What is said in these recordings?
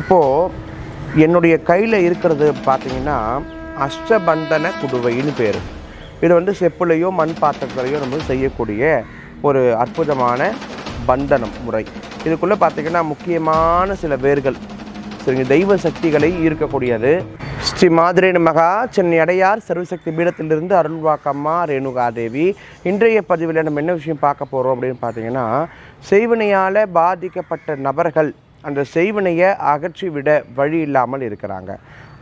இப்போது என்னுடைய கையில் இருக்கிறது பார்த்தீங்கன்னா அஷ்டபந்தன குடுவைன்னு பேர். இது வந்து செப்புலையோ மண் பாத்திரத்துலையோ நம்ம செய்யக்கூடிய ஒரு அற்புதமான பந்தனம் முறை. இதுக்குள்ளே பார்த்தீங்கன்னா முக்கியமான சில வேர்கள். சரிங்க தெய்வ சக்திகளை ஈர்க்கக்கூடியது. ஸ்ரீ மாதிரேனு மகா சென்னை அடையார் சர்வசக்தி பீடத்திலிருந்து அருள்வாக்கம்மா ரேணுகாதேவி. இன்றைய பதிவில் நம்ம என்ன விஷயம் பார்க்க போகிறோம் அப்படின்னு பார்த்தீங்கன்னா செய்வினையால் பாதிக்கப்பட்ட நபர்கள் அந்த செய்வினையை அகற்றி விட வழி இல்லாமல் இருக்கிறாங்க.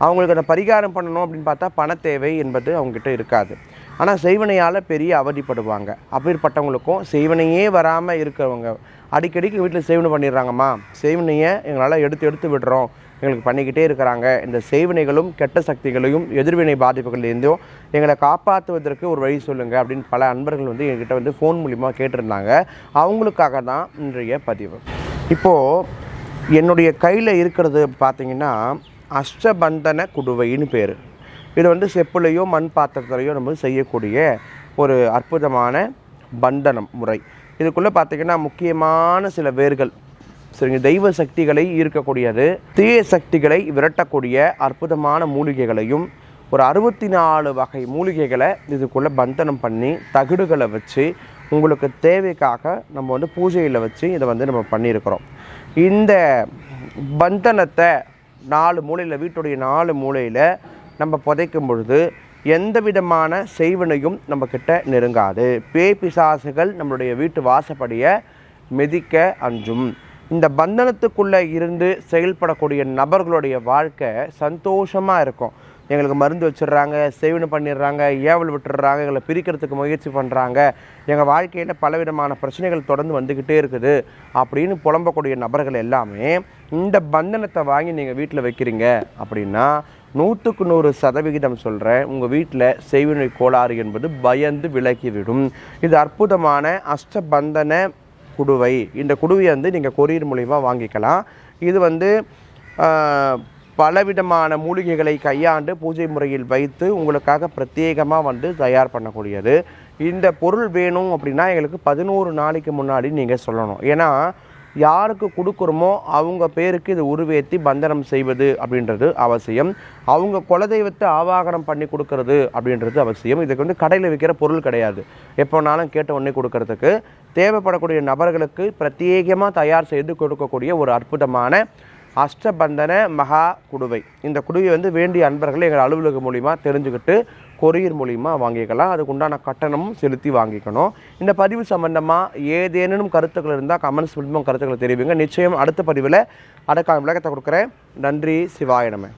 அவங்களுக்கு அந்த பரிகாரம் பண்ணணும் அப்படின்னு பார்த்தா பண தேவை என்பது அவங்ககிட்ட இருக்காது. ஆனால் செய்வனையால் பெரிய அவதிப்படுவாங்க. அப்பேற்பட்டவங்களுக்கும் செய்வனையே வராமல் இருக்கிறவங்க அடிக்கடிக்கு வீட்டில் சேவனை பண்ணிடுறாங்கம்மா. செய்வனையை எங்களால் எடுத்து எடுத்து விடுறோம். எங்களுக்கு பண்ணிக்கிட்டே இருக்கிறாங்க. இந்த செய்வினைகளும் கெட்ட சக்திகளையும் எதிர்வினை பாதிப்புகள்லேருந்தும் எங்களை காப்பாற்றுவதற்கு ஒரு வழி சொல்லுங்கள் அப்படின்னு பல அன்பர்கள் வந்து எங்ககிட்ட வந்து ஃபோன் மூலிமா கேட்டிருந்தாங்க. அவங்களுக்காக தான் இன்றைய பதிவு. இப்போது என்னுடைய கையில் இருக்கிறது பார்த்தீங்கன்னா அஷ்டபந்தன குடுவைன்னு பேர். இது வந்து செப்புலையோ மண் பாத்திரத்துலையோ நம்ம செய்யக்கூடிய ஒரு அற்புதமான பந்தனம் முறை. இதுக்குள்ளே பார்த்தீங்கன்னா முக்கியமான சில வேர்கள். சரிங்க தெய்வ சக்திகளை ஈர்க்கக்கூடியது தீய சக்திகளை விரட்டக்கூடிய அற்புதமான மூலிகைகளையும் ஒரு அறுபத்தி நாலு வகை மூலிகைகளை இதுக்குள்ளே பந்தனம் பண்ணி தகுடுகளை வச்சு உங்களுக்கு தேவைக்காக நம்ம வந்து பூஜையில் வச்சு இதை வந்து நம்ம பண்ணியிருக்கிறோம். இந்த பந்தனத்தை நாலு மூலையில் வீட்டுடைய நாலு மூலையில் நம்ம புதைக்கும் பொழுது எந்த விதமான செய்வினையும் நம்மக்கிட்ட நெருங்காது. பேய் பிசாசுகள் நம்மளுடைய வீட்டு வாசப்படியை மிதிக்க அஞ்சும். இந்த பந்தனத்துக்குள்ளே இருந்து செயல்படக்கூடிய நபர்களுடைய வாழ்க்கை சந்தோஷமாக இருக்கும். எங்களுக்கு மருந்து வச்சிடுறாங்க சேவனை பண்ணிடுறாங்க ஏவல் விட்டுடுறாங்க எங்களை பிரிக்கிறதுக்கு முயற்சி பண்ணுறாங்க எங்கள் வாழ்க்கையில் பலவிதமான பிரச்சனைகள் தொடர்ந்து வந்துக்கிட்டே இருக்குது. அப்படின்னு புலம்பக்கூடிய நபர்கள் எல்லாமே இந்த பந்தனத்தை வாங்கி நீங்கள் வீட்டில் வைக்கிறீங்க அப்படின்னா நூற்றுக்கு நூறு சதவிகிதம் சொல்கிறேன் உங்கள் வீட்டில் செய்வினை கோளாறு என்பது பயந்து விலகிவிடும். இது அற்புதமான அஷ்டபந்தன குடுவை. இந்த குடுவையை வந்து நீங்கள் கொரியர் மூலிமா வாங்கிக்கலாம். இது வந்து பலவிதமான மூலிகைகளை கையாண்டு பூஜை முறையில் வைத்து உங்களுக்காக பிரத்யேகமாக வந்து தயார் பண்ணக்கூடியது. இந்த பொருள் வேணும் அப்படின்னா எங்களுக்கு பதினோரு நாளைக்கு முன்னாடி நீங்கள் சொல்லணும். ஏன்னா யாருக்கு கொடுக்குறோமோ அவங்க பேருக்கு இது உருவேற்றி பந்தனம் செய்வது அப்படின்றது அவசியம். அவங்க குலதெய்வத்தை ஆவாகனம் பண்ணி கொடுக்கறது அப்படின்றது அவசியம். இதுக்கு வந்து கடையில் விற்கிற பொருள் கிடையாது. எப்போனாலும் கேட்ட உடனே கொடுக்கறதுக்கு. தேவைப்படக்கூடிய நபர்களுக்கு பிரத்யேகமாக தயார் செய்து கொடுக்கக்கூடிய ஒரு அற்புதமான அஷ்டபந்தன மகா குடுவை. இந்த குடுவை வந்து வேண்டிய அன்பர்களை எங்கள் அலுவலகம் மூலிமா தெரிஞ்சுக்கிட்டு கொரியர் மூலிமா வாங்கிக்கலாம். அதுக்கு உண்டான கட்டணமும் செலுத்தி வாங்கிக்கணும். இந்த பதிவு சம்பந்தமாக ஏதேனும் கருத்துக்கள் இருந்தால் கமெண்ட்ஸ் மூலிமா கருத்துக்களை தெரிவிங்க. நிச்சயம் அடுத்த பதிவில் அதற்கான விளக்கத்தை கொடுக்குறேன். நன்றி. சிவாயணமே